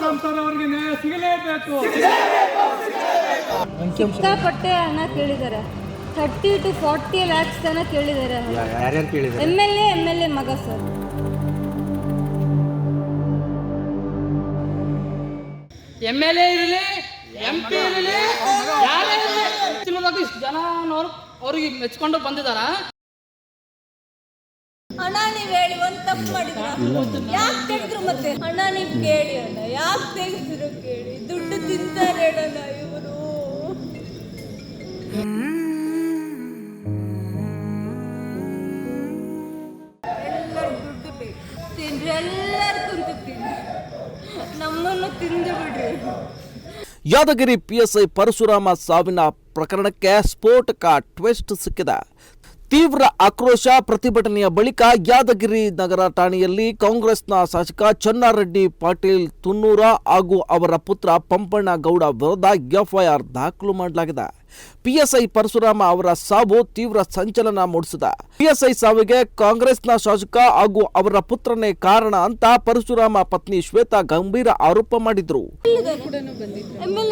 Sir ಅವರಿಗೆ ನ್ಯಾಯ ಸಿಗಲೇಬೇಕು. ಸಿಕ್ಕಾಪಟ್ಟೆ ಹಣ ಕೇಳಿದ್ದಾರೆ. ಥರ್ಟಿ ಟು ಫಾರ್ಟಿ ಲ್ಯಾಕ್ಸ್ ತನಕ ಕೇಳಿದ್ದಾರೆ. ಯಾರ್ಯಾರು ಕೇಳಿದ್ದಾರೆ? M L A M L A ಮಗ ಸರ್. ಎಂ ಎಲ್ ಎ ಇರಲಿ ಎಂ ಪಿ ಇರಲಿ ಯಾರೇ ಇರಲಿ ಜನ ಅವ್ರು ಅವ್ರಿಗೆ ಮೆಚ್ಕೊಂಡು ಬಂದಿದಾರ ಹಣ ನೀವು ಹೇಳಿ ಒಂದು ತಪ್ಪು ಮಾಡಿದ್ರ? ಯಾಕೆ ತೆಗೆದ್ರು ಮತ್ತೆ? ಹಣ ನೀವು ಕೇಳಿ ಅಣ್ಣ ಯಾಕೆ ತೆಗೆದ್ರು ಕೇಳಿ? ದುಡ್ಡು ತಿಂತಾರೆ ಅಣ್ಣ ಇವರು. ಎಲ್ಲರೂ ದುಡ್ಡು ಬೇಕು ತಿನ್ರಿ ಎಲ್ಲರೂ ಕುಂತು ತಿನ್ರಿ ನಮ್ಮನ್ನು ತಿಂದು ಬಿಡ್ರಿ. ಯಾದಗಿರಿ ಪಿಎಸ್ಐ ಪರಶುರಾಮ ಸಾವಿನ ಪ್ರಕರಣಕ್ಕೆ ಸ್ಫೋಟಕ ಟ್ವಿಸ್ಟ್ ಸಿಕ್ಕಿದೆ. ತೀವ್ರ ಆಕ್ರೋಶ ಪ್ರತಿಭಟನೆಯ ಬಳಿಕ ಯಾದಗಿರಿ ನಗರ ಠಾಣೆಯಲ್ಲಿ ಕಾಂಗ್ರೆಸ್ನ ಶಾಸಕ ಚನ್ನಾರೆಡ್ಡಿ ಪಾಟೀಲ್ ತುನ್ನೂರ ಹಾಗೂ ಅವರ ಪುತ್ರ ಪಂಪಣ್ಣ ಗೌಡ ವಿರುದ್ಧ ಎಫ್ಐಆರ್ ದಾಖಲು ಮಾಡಲಾಗಿದೆ. ಪಿಎಸ್ಐ ಪರಶುರಾಮ ಅವರ ಸಾವು ತೀವ್ರ ಸಂಚಲನ ಮೂಡಿಸಿದೆ. ಪಿಎಸ್ಐ ಸಾವಿಗೆ ಕಾಂಗ್ರೆಸ್ನ ಶಾಸಕ ಹಾಗೂ ಅವರ ಪುತ್ರನೇ ಕಾರಣ ಅಂತ ಪರಶುರಾಮ ಪತ್ನಿ ಶ್ವೇತಾ ಗಂಭೀರ ಆರೋಪ ಮಾಡಿದ್ರು.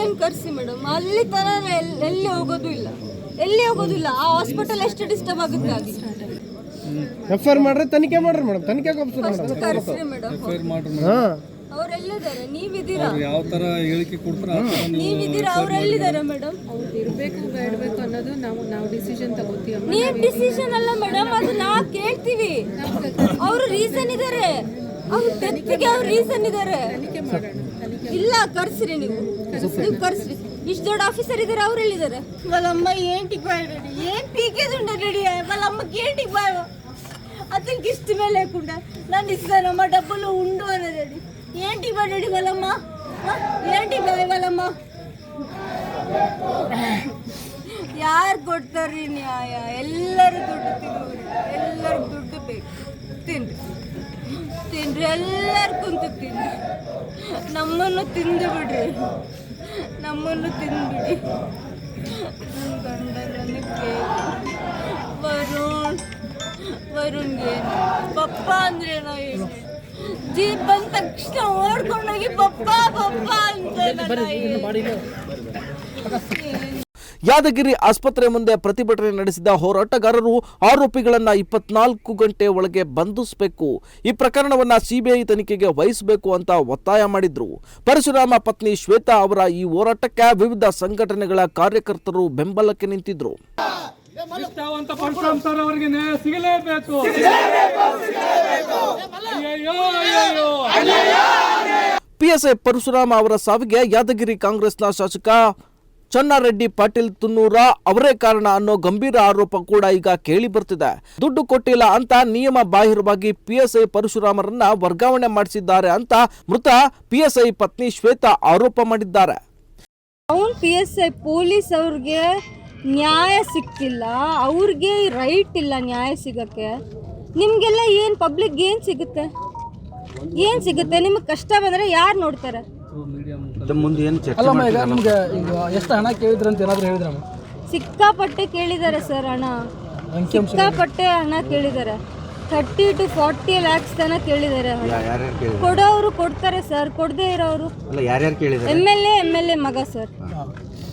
ಎಂ ಕರ್ಸಿ ಮೇಡಮ್ ಅಲ್ಲಿ ತರ ಎಲ್ಲಿ ಹೋಗೋದು ಇಲ್ಲ. ಎಲ್ಲಿ ಹೋಗೋದಿಲ್ಲ ಆ ಹಾಸ್ಪಿಟಲ್ ಎಷ್ಟು ಡಿಸ್ಟರ್ಬ್ ಆಗುತ್ತೆ ಅಲ್ಲಿ ಎಫ್ ಆರ್ ಮಾಡ್ರೆ ತನಿಖೆ ಮಾಡ್ರಿ ಮೇಡಮ್ ತನಿಖೆ ಕೊಪ್ಸ್ರಿ ಮೇಡಮ್ ಅವ್ರೆಲ್ಲಿದ್ದಾರೆ ಮೇಡಮ್ ಹಾ. ಅವ್ರು ಎಲ್ಲಿದ್ದಾರೆ ನೀವಿದ್ದೀರಾ ಯಾವ ತರ ಹೇಳಿಕೆ ಕೊಡ್ತಾರ ನೀವಿದ್ದೀರಾ? ಅವ್ರು ಎಲ್ಲಿದ್ದಾರೆ ಮೇಡಮ್ ಇರಬೇಕು ಬೇಡಬೇಕು ಅನ್ನೋದು ನಾವು ನಾವು ಡಿಸಿಷನ್ ತಗೋತೀವಿ ನೀವ್ ಡಿಸಿಷನ್ ಅಲ್ಲ ಮೇಡಮ್ ಅದು ನಾವು ಕೇಳ್ತೀವಿ. ಅವರು ರೀಸನ್ ಇದಾರೆ. ಅವ್ರ ಡೆತ್ಗೆ ಅವ್ರ ರೀಸನ್ ಇದಾರೆ ಇಲ್ಲ ಕರ್ಸ್ರಿ ನೀವು ನೀವು ಕರ್ಸ್ರಿ ಇಷ್ಟು ದೊಡ್ಡ ಆಫೀಸರ್ ಇದಾರೆ ಅವ್ರು ಎಲ್ಲಿದ್ದಾರೆ వాళ్ళమ్మ ఏంటి బాయ్ ఏం పీకేది రెడీ వాళ్ళమ్మకి ఏంటి బాయ్ అతనికి ఇష్టమే లేకుండా నన్ను ఇస్తానమ్మా డబ్బులు ఉండు అనేది ఏంటి బాయ్ రెడీ వాళ్ళమ్మ ఆ? ఏంటి బాయ్ వాళ్ళమ్మ ಯಾರು ಕೊಡ್ತಾರ್ರಿ ನ್ಯಾಯ ಎಲ್ಲರೂ ದುಡ್ಡು ತಿನ್ನೋರು ಎಲ್ಲರೂ ದುಡ್ಡು ಬೇಕು ತಿನ್ರಿ ತಿನ್ರಿ ಎಲ್ಲರೂ ಕುಂತು ತಿನ್ರಿ ನಮ್ಮನ್ನು ತಿಂದು ಬಿಡ್ರಿ. ನಮ್ಮನ್ನು ತಿಂದ್ಬಿಡಿ ನನ್ನ ಗಂಡ ನನಗೆ ವರುಣ್ ವರುಣ್ಗೆ ಪಪ್ಪ ಅಂದ್ರೆ ನಾವು ಹೇಳಿ. ಜೀಪ್ ಬಂದ ತಕ್ಷಣ ಓಡ್ಕೊಂಡೋಗಿ ಪಪ್ಪ ಪಪ್ಪ ಅಂತ? ಯಾದಗಿರಿ ಆಸ್ಪತ್ರೆ ಮುಂದೆ ಪ್ರತಿಭಟನೆ ನಡೆಸಿದ ಹೋರಾಟಗಾರರು ಆರೋಪಿಗಳನ್ನು ಇಪ್ಪತ್ನಾಲ್ಕು ಗಂಟೆ ಒಳಗೆ ಬಂಧಿಸಬೇಕು. ಈ ಪ್ರಕರಣವನ್ನು ಸಿಬಿಐ ತನಿಖೆಗೆ ವಹಿಸಬೇಕು ಅಂತ ಒತ್ತಾಯ ಮಾಡಿದ್ರು. ಪರಶುರಾಮ ಪತ್ನಿ ಶ್ವೇತಾ ಅವರ ಈ ಹೋರಾಟಕ್ಕೆ ವಿವಿಧ ಸಂಘಟನೆಗಳ ಕಾರ್ಯಕರ್ತರು ಬೆಂಬಲಕ್ಕೆ ನಿಂತಿದ್ರು. ಪಿಎಸ್ಐ ಪರಶುರಾಮ ಅವರ ಸಾವಿಗೆ ಯಾದಗಿರಿ ಕಾಂಗ್ರೆಸ್ನ ಶಾಸಕ ಚನ್ನಾರೆಡ್ಡಿ ಪಾಟೀಲ್ ತುನ್ನೂರ ಅವರೇ ಕಾರಣ ಅನ್ನೋ ಗಂಭೀರ ಆರೋಪ ಕೂಡ ಈಗ ಕೇಳಿ ಬರ್ತಿದೆ. ದುಡ್ಡು ಕೊಟ್ಟಿಲ್ಲ ಅಂತ ನಿಯಮ ಬಾಹಿರವಾಗಿ ಪಿಎಸ್ಐ ಪರಶುರಾಮರನ್ನ ವರ್ಗಾವಣೆ ಮಾಡಿಸಿದ್ದಾರೆ ಅಂತ ಮೃತ ಪಿಎಸ್ಐ ಪತ್ನಿ ಶ್ವೇತಾ ಆರೋಪ ಮಾಡಿದ್ದಾರೆ. ಅವನು ಪಿ ಪೊಲೀಸ್ ಅವ್ರಿಗೆ ನ್ಯಾಯ ಸಿಕ್ತಿಲ್ಲ, ಅವ್ರಿಗೆ ರೈಟ್ ಇಲ್ಲ ನ್ಯಾಯ ಸಿಗಕ್ಕೆ. ನಿಮಗೆಲ್ಲ ಏನು ಪಬ್ಲಿಕ್ ಏನು ಸಿಗುತ್ತೆ? ಏನು ಸಿಗುತ್ತೆ? ನಿಮಗೆ ಕಷ್ಟ ಬಂದರೆ ಯಾರು ನೋಡ್ತಾರೆ? ಮುಂದೆ ಏನು ಚರ್ಚೆ ಅಲ್ಲಮ್ಮ ಈಗ ನಿಮ್ಗೆ ಈಗ ಎಷ್ಟು ಹಣ ಕೇಳಿದ್ರು ಅಂತ ಏನಾದ್ರು ಹೇಳಿದ್ರಮ್ಮ ಸಿಕ್ಕಾಪಟ್ಟೆ ಕೇಳಿದ್ದಾರೆ ಸರ್ ಹಣ. ಸಿಕ್ಕಾಪಟ್ಟೆ ಹಣ ಕೇಳಿದ್ದಾರೆ. ಥರ್ಟಿ ಟು ಫಾರ್ಟಿ ಲ್ಯಾಕ್ಸ್ ತನಕ ಕೇಳಿದ್ದಾರೆ ಹಣ. ಯಾರ್ಯಾರು ಕೇಳಿದ್ದಾರೆ? ಕೊಡೋರು ಕೊಡ್ತಾರೆ ಸರ್ ಕೊಡದೇ ಇರೋರು ಅಲ್ಲ ಯಾರ್ಯಾರು ಕೇಳಿದ್ದಾರೆ? M L A M L A ಮಗ ಸರ್.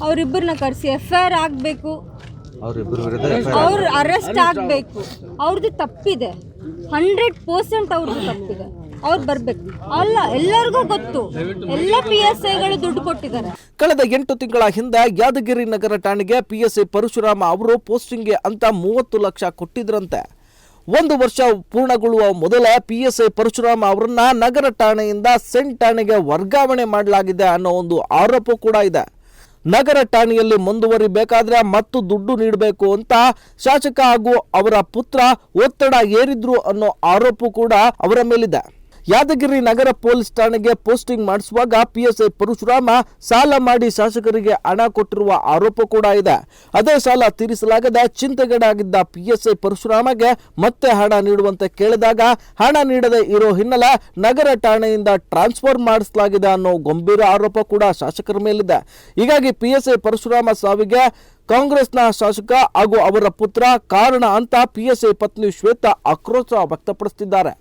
ಅವರಿಬ್ಬರನ್ನ ಕರೆಸಿ ಎಫ್ ಐ ಆರ್ ಆಗಬೇಕು. ಅವ್ರ ವಿರುದ್ಧ ಅವ್ರು ಅರೆಸ್ಟ್ ಆಗಬೇಕು. ಅವ್ರದ್ದು ತಪ್ಪಿದೆ. ಹಂಡ್ರೆಡ್ ಪರ್ಸೆಂಟ್ ಅವ್ರದ್ದು ತಪ್ಪಿದೆ. ಅವ್ರು ಬರ್ಬೇಕು. ಅಲ್ಲ, ಎಲ್ಲರಿಗೂ ಗೊತ್ತು. ಎಲ್ಲ ಪಿ ಎಸ್ ಐಗಳು ದುಡ್ಡು ಕೊಟ್ಟಿದ್ದಾರೆ. ಕಳೆದ ಎಂಟು ತಿಂಗಳ ಹಿಂದೆ ಯಾದಗಿರಿ ನಗರ ಠಾಣೆಗೆ ಪಿ ಎಸ್ ಐ ಪರಶುರಾಮ ಅವರು ಪೋಸ್ಟಿಂಗ್ಗೆ ಅಂತ ಮೂವತ್ತು ಲಕ್ಷ ಕೊಟ್ಟಿದ್ರಂತೆ. ಒಂದು ವರ್ಷ ಪೂರ್ಣಗೊಳ್ಳುವ ಮೊದಲೇ ಐ ಪರಶುರಾಮ ಅವರನ್ನ ನಗರ ಠಾಣೆಯಿಂದ ಸೆಂಟ್ ಠಾಣೆಗೆ ವರ್ಗಾವಣೆ ಮಾಡಲಾಗಿದೆ ಅನ್ನೋ ಒಂದು ಆರೋಪ ಕೂಡ ಇದೆ. ನಗರ ಠಾಣೆಯಲ್ಲಿ ಮುಂದುವರಿಬೇಕಾದ್ರೆ ಮತ್ತು ದುಡ್ಡು ನೀಡಬೇಕು ಅಂತ ಶಾಸಕ ಹಾಗೂ ಅವರ ಪುತ್ರ ಒತ್ತಡ ಏರಿದ್ರು ಅನ್ನೋ ಆರೋಪ ಕೂಡ ಅವರ ಮೇಲಿದೆ. ಯಾದಗಿರಿ ನಗರ ಪೊಲೀಸ್ ಠಾಣೆಗೆ ಪೋಸ್ಟಿಂಗ್ ಮಾಡಿಸುವಾಗ ಪಿಎಸ್ಐ ಪರಶುರಾಮ ಸಾಲ ಮಾಡಿ ಶಾಸಕರಿಗೆ ಹಣ ಕೊಟ್ಟಿರುವ ಆರೋಪ ಕೂಡ ಇದೆ. ಅದೇ ಸಾಲ ತೀರಿಸಲಾಗದೆ ಚಿಂತೆಗೀಡಾಗಿದ್ದ ಪಿಎಸ್ಐ ಪರಶುರಾಮಗೆ ಮತ್ತೆ ಹಣ ನೀಡುವಂತೆ ಕೇಳಿದಾಗ ಹಣ ನೀಡದೆ ಇರೋ ಹಿನ್ನೆಲೆ ನಗರ ಠಾಣೆಯಿಂದ ಟ್ರಾನ್ಸ್ಫರ್ ಮಾಡಿಸಲಾಗಿದೆ ಅನ್ನೋ ಗಂಭೀರ ಆರೋಪ ಕೂಡ ಶಾಸಕರ ಮೇಲಿದೆ. ಹೀಗಾಗಿ ಪಿಎಸ್ಐ ಪರಶುರಾಮ ಸಾವಿಗೆ ಕಾಂಗ್ರೆಸ್ನ ಶಾಸಕ ಹಾಗೂ ಅವರ ಪುತ್ರ ಕಾರಣ ಅಂತ ಪಿಎಸ್ಐ ಪತ್ನಿ ಶ್ವೇತಾ ಆಕ್ರೋಶ ವ್ಯಕ್ತಪಡಿಸುತ್ತಿದ್ದಾರೆ